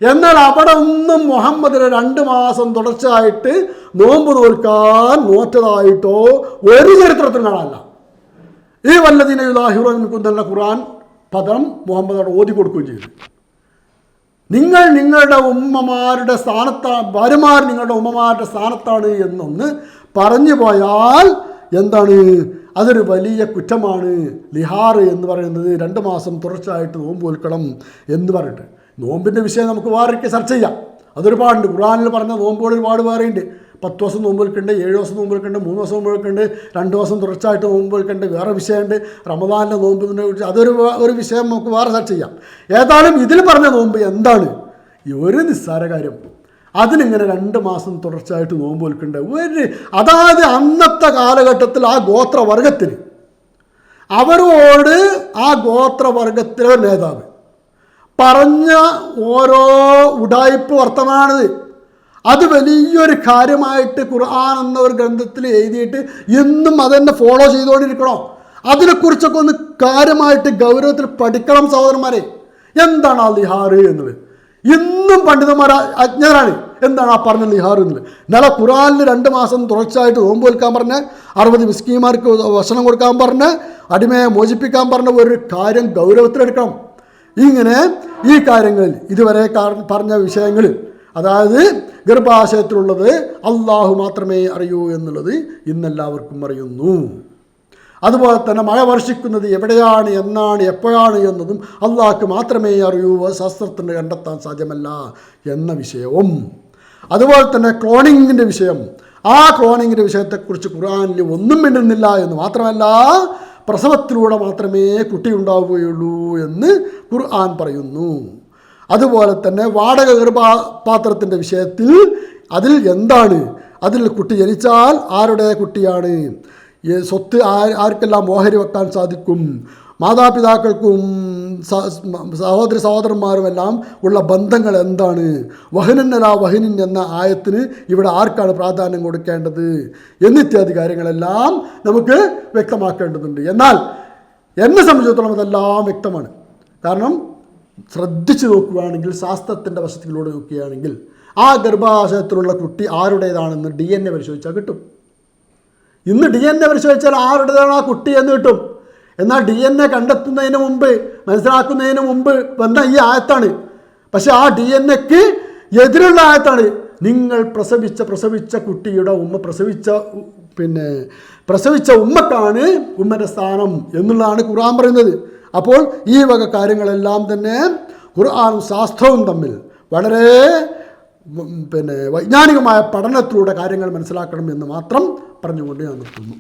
Speaker 1: എന്നാൽ അവിടെ ഒന്നും മുഹമ്മദിന് രണ്ട് മാസം തുടർച്ചയായിട്ട് നോമ്പ് നോൽക്കാൻ നോറ്റതായിട്ടോ ഒരു ചരിത്രത്തിൽ കാണാനല്ല. ഈ വല്ലതിനെ ഉദാഹരണം നിൽക്കുന്ന ഖുറാൻ പദം മുഹമ്മദോട് ഓതി കൊടുക്കുകയും ചെയ്തു. നിങ്ങൾ നിങ്ങളുടെ ഉമ്മമാരുടെ സ്ഥാനത്താണ് ഭാര്യമാർ നിങ്ങളുടെ ഉമ്മമാരുടെ സ്ഥാനത്താണ് എന്നൊന്ന് പറഞ്ഞു പോയാൽ എന്താണ്? അതൊരു വലിയ കുറ്റമാണ്. ലിഹാർ എന്ന് പറയുന്നത് രണ്ട് മാസം തുടർച്ചയായിട്ട് നോമ്പ് വെൽക്കണം എന്ന് പറഞ്ഞിട്ട്. നോമ്പിന്റെ വിഷയം നമുക്ക് വേറൊക്കെ ചർച്ച ചെയ്യാം. അതൊരുപാടുണ്ട്. ഖുറാനിൽ പറഞ്ഞ നോമ്പുകൾ ഒരുപാട് വേറെയുണ്ട്. പത്ത് ദിവസം നോമ്പ് വെക്കുന്നുണ്ട് ഏഴ് ദിവസം നോമ്പ് വെക്കുന്നുണ്ട് മൂന്ന് ദിവസം നോമ്പ് വെക്കുന്നുണ്ട് രണ്ട് ദിവസം തുടർച്ചയായിട്ട് നോമ്പ് വെക്കുന്നുണ്ട് വേറെ വിഷയമുണ്ട്. റമദാനിലെ നോമ്പിനെ കുറിച്ച് അതൊരു ഒരു വിഷയം നമുക്ക് വേറെ ചർച്ച ചെയ്യാം. ഏതായാലും ഇതിൽ പറഞ്ഞ നോമ്പ് എന്താണ്? ഈ ഒരു നിസ്സാര കാര്യം. അതിനിങ്ങനെ രണ്ട് മാസം തുടർച്ചയായിട്ട് നോമ്പ് വെക്കുന്നുണ്ട് ഒരു അതായത് അന്നത്തെ കാലഘട്ടത്തിൽ ആ ഗോത്രവർഗത്തിന്. അവരോട് ആ ഗോത്രവർഗത്തിലെ നേതാവ്. പറഞ്ഞ ഓരോ ഉടായ്പ വർത്തമാനത് അത് വലിയൊരു കാര്യമായിട്ട് ഖുർആൻ എന്ന ഒരു ഗ്രന്ഥത്തിൽ എഴുതിയിട്ട് എന്നും അതെന്നെ ഫോളോ ചെയ്തുകൊണ്ടിരിക്കണോ? അതിനെക്കുറിച്ചൊക്കെ ഒന്ന് കാര്യമായിട്ട് ഗൗരവത്തിൽ പഠിക്കണം സഹോദരന്മാരെ. എന്താണ് ആ ലിഹാർ എന്നത് ഇന്നും പണ്ഡിതന്മാർ അജ്ഞരാണ്. എന്താണ് ആ പറഞ്ഞ ലിഹാർ എന്നത് ഇന്നലെ ഖുറാനിൽ രണ്ട് മാസം തുടർച്ചയായിട്ട് നോമ്പ് വെൽക്കാൻ പറഞ്ഞ് അറുപത് മിസ്കിമാർക്ക് ഭക്ഷണം കൊടുക്കാൻ പറഞ്ഞ് അടിമയെ മോചിപ്പിക്കാൻ പറഞ്ഞ ഒരു കാര്യം ഗൗരവത്തിലെടുക്കണം. ഇങ്ങനെ ഈ കാര്യങ്ങളിൽ ഇതുവരെ പറഞ്ഞ വിഷയങ്ങളിൽ അതായത് ഗർഭാശയത്തിലുള്ളത് അള്ളാഹു മാത്രമേ അറിയൂ എന്നുള്ളത് ഇന്നെല്ലാവർക്കും അറിയുന്നു. അതുപോലെ തന്നെ മഴ വർഷിക്കുന്നത് എവിടെയാണ് എന്നാണ് എപ്പോഴാണ് എന്നതും അള്ളാഹ്ക്ക് മാത്രമേ അറിയൂ. ശാസ്ത്രത്തിന് കണ്ടെത്താൻ സാധ്യമല്ല എന്ന വിഷയവും. അതുപോലെ തന്നെ ക്ലോണിങ്ങിന്റെ വിഷയം. ആ ക്ലോണിങ്ങിന്റെ വിഷയത്തെക്കുറിച്ച് ഖുർആനിൽ ഒന്നും മിണ്ടുന്നില്ല എന്ന് മാത്രമല്ല പ്രസവത്തിലൂടെ മാത്രമേ കുട്ടിയുണ്ടാവുകയുള്ളൂ എന്ന് ഖുർആൻ പറയുന്നു. അതുപോലെ തന്നെ വാടക ഗർഭപാത്രത്തിന്റെ വിഷയത്തിൽ അതിൽ എന്താണ്? അതിൽ കുട്ടി ജനിച്ചാൽ ആരുടെ കുട്ടിയാണ്? സ്വത്ത് ആർക്കെല്ലാം ഓഹരി വെക്കാൻ സാധിക്കും? മാതാപിതാക്കൾക്കും സഹോദര സഹോദരന്മാരുമെല്ലാം ഉള്ള ബന്ധങ്ങൾ എന്താണ്? വഹനന്നല വഹനിൻ എന്ന ആയത്തിന് ഇവിടെ ആർക്കാണ് പ്രാധാന്യം കൊടുക്കേണ്ടത്? എന്നിത്യാദി കാര്യങ്ങളെല്ലാം നമുക്ക് വ്യക്തമാക്കേണ്ടതുണ്ട്. എന്നാൽ എന്നെ സംബന്ധിച്ചിടത്തോളം അതെല്ലാം വ്യക്തമാണ്. കാരണം ശ്രദ്ധിച്ചു നോക്കുകയാണെങ്കിൽ ശാസ്ത്രത്തിന്റെ വശത്തിലൂടെ നോക്കുകയാണെങ്കിൽ ആ ഗർഭാശയത്തിലുള്ള കുട്ടി ആരുടേതാണെന്ന് ഡി എൻ എ പരിശോധിച്ചാൽ കിട്ടും. ഇന്ന് ഡി എൻ എ പരിശോധിച്ചാൽ ആരുടേതാണ് ആ കുട്ടി എന്ന് കിട്ടും. എന്നാൽ ഡി എൻ എ കണ്ടെത്തുന്നതിന് മുമ്പ് മനസ്സിലാക്കുന്നതിന് മുമ്പ് വന്ന ഈ ആയത്താണ്. പക്ഷെ ആ ഡി എൻ എക്ക് എതിരുള്ള ആയത്താണ്. നിങ്ങൾ പ്രസവിച്ച പ്രസവിച്ച കുട്ടിയുടെ ഉമ്മ പ്രസവിച്ച പിന്നെ പ്രസവിച്ച ഉമ്മക്കാണ് ഉമ്മന്റെ സ്ഥാനം എന്നുള്ളതാണ് ഖുറാൻ പറയുന്നത്. അപ്പോൾ ഈ വക കാര്യങ്ങളെല്ലാം തന്നെ ഖുർആാനും ശാസ്ത്രവും തമ്മിൽ വളരെ പിന്നെ വൈജ്ഞാനികമായ പഠനത്തിലൂടെ കാര്യങ്ങൾ മനസ്സിലാക്കണം എന്ന് മാത്രം പറഞ്ഞുകൊണ്ട് ഞാൻ നിർത്തുന്നു.